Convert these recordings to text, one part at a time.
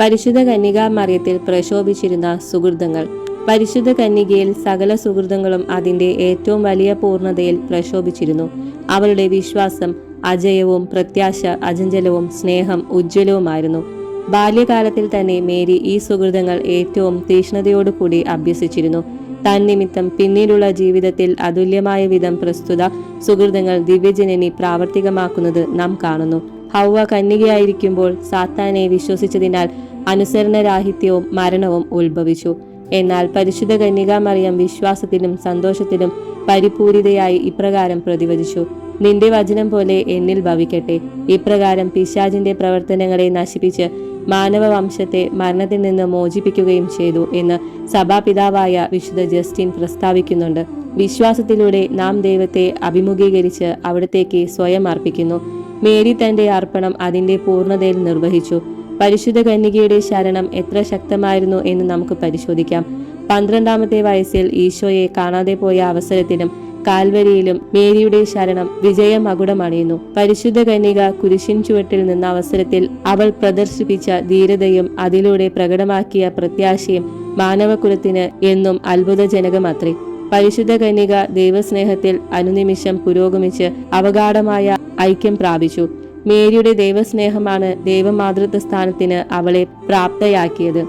പരിശുദ്ധ കന്യക മറിയത്തിൽ പ്രശോഭിച്ചിരുന്ന സുഹൃതങ്ങൾ പരിശുദ്ധ കന്യകയിൽ സകല സുഹൃതങ്ങളും അതിന്റെ ഏറ്റവും വലിയ പൂർണതയിൽ പ്രശോഭിച്ചിരുന്നു. അവളുടെ വിശ്വാസം അജയവും പ്രത്യാശ അചഞ്ചലവും സ്നേഹം ഉജ്ജ്വലവുമായിരുന്നു. ബാല്യകാലത്തിൽ തന്നെ മേരി ഈ സുഹൃതങ്ങൾ ഏറ്റവും തീഷ്ണതയോടുകൂടി അഭ്യസിച്ചിരുന്നു. തന്നിമിത്തം പിന്നീടുള്ള ജീവിതത്തിൽ അതുല്യമായ വിധം പ്രസ്തുത സുഹൃതങ്ങൾ ദിവ്യജനനി പ്രാവർത്തികമാക്കുന്നത് നാം കാണുന്നു. ഹൗവ കന്യകയായിരിക്കുമ്പോൾ സാത്താനെ വിശ്വസിച്ചതിനാൽ അനുസരണരാഹിത്യവും മരണവും ഉത്ഭവിച്ചു. എന്നാൽ പരിശുദ്ധ കന്യകാമറിയം വിശ്വാസത്തിലും സന്തോഷത്തിലും പരിപൂരിതയായി ഇപ്രകാരം പ്രതിവചിച്ചു. നിന്റെ വചനം പോലെ എന്നിൽ ഭവിക്കട്ടെ. ഇപ്രകാരം പിശാചിന്റെ പ്രവർത്തനങ്ങളെ നശിപ്പിച്ച് മാനവവംശത്തെ മരണത്തിൽ നിന്ന് മോചിപ്പിക്കുകയും ചെയ്തു എന്ന് സഭാപിതാവായ വിശുദ്ധ ജസ്റ്റിൻ പ്രസ്താവിക്കുന്നുണ്ട്. വിശ്വാസത്തിലൂടെ നാം ദൈവത്തെ അഭിമുഖീകരിച്ച് അവിടത്തേക്ക് സ്വയം അർപ്പിക്കുന്നു. മേരി തന്റെ അർപ്പണം അതിന്റെ പൂർണതയിൽ നിർവഹിച്ചു. പരിശുദ്ധ കന്യകയുടെ ശരണം എത്ര ശക്തമായിരുന്നു എന്ന് നമുക്ക് പരിശോധിക്കാം. പന്ത്രണ്ടാമത്തെ വയസ്സിൽ ഈശോയെ കാണാതെ പോയ അവസരത്തിലും കാൽവരിയിലും മേരിയുടെ ശരണം വിജയ മകുടമണിയുന്നു പരിശുദ്ധ കന്യക കുരിശിൻ ചുവട്ടിൽ നിന്ന അവസരത്തിൽ അവൾ പ്രദർശിപ്പിച്ച ധീരതയും അതിലൂടെ പ്രകടമാക്കിയ പ്രത്യാശയും മാനവകുലത്തിന് എന്നും അത്ഭുതജനകമത്രേ. പരിശുദ്ധ കന്യക ദൈവസ്നേഹത്തിൽ അനുനിമിഷം പുരോഗമിച്ച് അവഗാഠമായ ഐക്യം പ്രാപിച്ചു. മേരിയുടെ ദൈവസ്നേഹമാണ് ദൈവമാതൃത്വ സ്ഥാനത്തിന് അവളെ പ്രാപ്തയാക്കിയത്.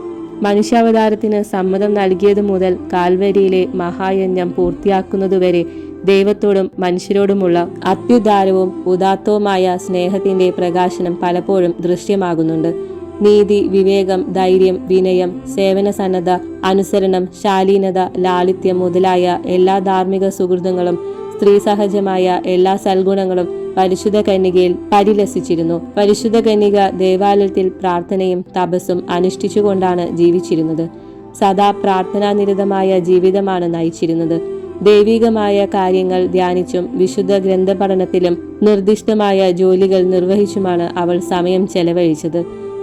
മനുഷ്യാവതാരത്തിന് സമ്മതം നൽകിയതു മുതൽ കാൽവരിയിലെ മഹായജ്ഞം പൂർത്തിയാക്കുന്നതുവരെ ദൈവത്തോടും മനുഷ്യരോടുമുള്ള അത്യുദാരവും ഉദാത്തവുമായ സ്നേഹത്തിന്റെ പ്രകാശനം പലപ്പോഴും ദൃശ്യമാകുന്നുണ്ട്. നീതി വിവേകം ധൈര്യം വിനയം സേവന സന്നദ്ധ അനുസരണം ശാലീനത ലാളിത്യം മുതലായ എല്ലാ ധാർമ്മിക സുഹൃത്തുക്കളും സ്ത്രീ സഹജമായ എല്ലാ സൽഗുണങ്ങളും പരിശുദ്ധ കന്യകയിൽ പരിലസിച്ചിരുന്നു. പരിശുദ്ധ കന്യക ദേവാലയത്തിൽ പ്രാർത്ഥനയും തപസ്സും അനുഷ്ഠിച്ചുകൊണ്ടാണ് ജീവിച്ചിരുന്നത്. സദാ പ്രാർത്ഥനാനിരതമായ ജീവിതമാണ് നയിച്ചിരുന്നത്. ദൈവികമായ കാര്യങ്ങൾ ധ്യാനിച്ചും വിശുദ്ധ ഗ്രന്ഥപഠനത്തിലും നിർദ്ദിഷ്ടമായ ജോലികൾ നിർവഹിച്ചുമാണ് അവൾ സമയം ചെലവഴിച്ചത്.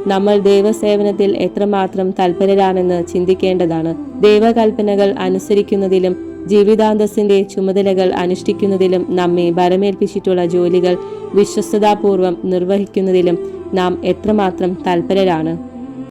നമ്മൾ ദൈവസേവനത്തിൽ എത്രമാത്രം തൽപരരാണെന്ന് ചിന്തിക്കേണ്ടതാണ്. ദൈവകൽപ്പനകൾ അനുസരിക്കുന്നതിലും ജീവിതാന്തസ്സിന്റെ ചുമതലകൾ അനുഷ്ഠിക്കുന്നതിലും നമ്മെ ഭരമേൽപ്പിച്ചിട്ടുള്ള ജോലികൾ വിശ്വസ്തതാപൂർവം നിർവഹിക്കുന്നതിലും നാം എത്രമാത്രം തൽപരരാണ്.